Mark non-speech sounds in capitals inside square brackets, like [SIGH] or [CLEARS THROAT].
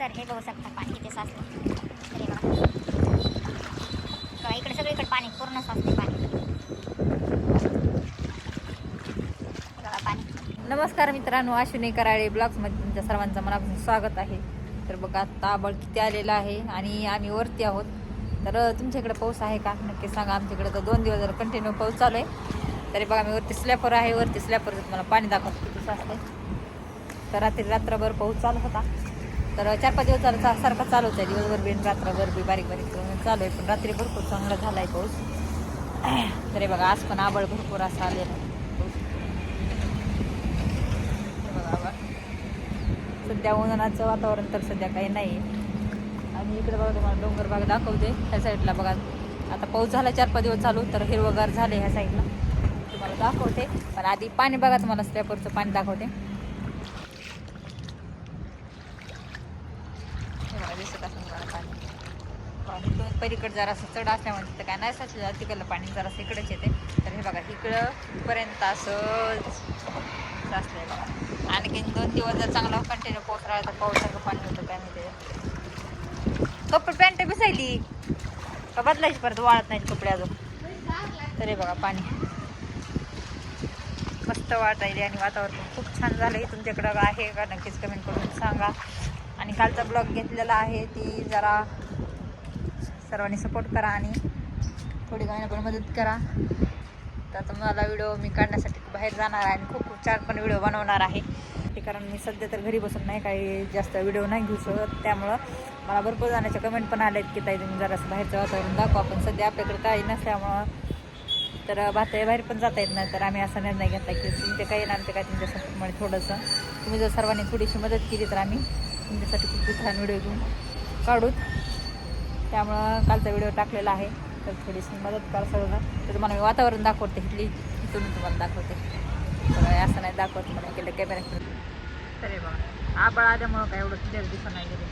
तर हे बघू शकता पाणी किती साचलं. तर हे बघा. इकडे सगळीकडे पाणी पूर्ण साचते पाणी. बघा पाणी. नमस्कार मित्रांनो अश्विनी कराळे ब्लॉग्समध्ये तुमच्या सर्वांचं मनापासून स्वागत आहे. तर बघा आता किती आलेलं आहे आणि आम्ही वरती आहोत. तर तुमच्याकडे पाऊस आहे का? नक्की सांगा. आमच्याकडे तर दोन दिवस जर कंटिन्यू पाऊस चालू आहे. तरी बघा मी वरती स्लॅपर आहे. वरती स्लॅपरचं तुम्हाला पाणी दाखवतो किती साचलंय. तर रात्री रात्रभर पाऊस चालू होता. तर चार पाच दिवस झालं सारखा चालूच आहे. दिवसभर बी आणि रात्रभर बी बारीक बारीक चालू आहे. पण रात्री भरपूर चांगला झाला आहे पाऊस. [CLEARS THROAT] तरी बघा आज पण आबळ भरपूर असं आलेला आहे. पाऊस हे बघा सध्या उन्हाळ्याचं वातावरण तर सध्या काही नाही. आणि इकडे बघा तुम्हाला डोंगर बाग दाखवते. ह्या साईडला बघा. आता पाऊस झाला चार पाच दिवस चालू तर हिरवगार झाले ह्या साईडला. तुम्हाला दाखवते. पण आधी पाणी बघा तुम्हाला स्लॅपवरचं पाणी दाखवते हे बघा दिसत असेल तुम्हाला पाणी आणि इथून पलीकडे जरा असं चढ असल्यामुळे तिथं काय नाही साचलं तिकडलं पाणी जरासं इकडेच येते. तर हे बघा इकडं पर्यंत असं साचलंय बघा आणखीन दोन दिवस जर चांगला कंटिन्यू पाऊस राहिला तर पावसाचं पाणी होतं काय माहिती. कपडे पॅन्ट बिसायली. का बदलायची परत? वाळत नाही कपडे अजून. तर हे बघा पाणी. मस्त वाटायले आणि वातावरण खूप छान झालं आहे तुमच्याकडं आहे का? नक्कीच कमेंट करून सांगा. आणि कालचा ब्लॉग घेतलेला आहे ती जरा सर्वांनी सपोर्ट करा आणि थोडी काही पण मदत करा. तर तुम्हाला व्हिडिओ मी काढण्यासाठी बाहेर जाणार आहे आणि खूप खूप छान पण व्हिडिओ बनवणार आहे. ते कारण मी सध्या तर घरी बसून नाही काही जास्त व्हिडिओ नाही घेऊ शकत. त्यामुळं मला भरपूर जाण्याचे कमेंट पण आले आहेत की ताई तुम्ही जरासं बाहेरचं वातावरण दाखवा पण सध्या आपल्याकडे काही नसल्यामुळं तर भाता बाहेर पण जाता येत नाही. तर आम्ही असा निर्णय घेतला की तुमचे काही येणार ते काय तुमच्या सपोर्टमुळे थोडंसं. तुम्ही जर सर्वांनी थोडीशी मदत केली तर आम्ही तुमच्यासाठी खूप खूप छान व्हिडिओ घेऊन काढूत त्यामुळं कालचा व्हिडिओ टाकलेला आहे. तर थोडीशी मदत करा सगळं तर तुम्हाला मी वातावरण दाखवते. इथली इथून तुम्हाला दाखवते. असं नाही दाखवत म्हणून केलं कॅमेरा तरी बघा. आबाळ आल्यामुळं काय एवढं क्लिअर दिसत नाही. गेले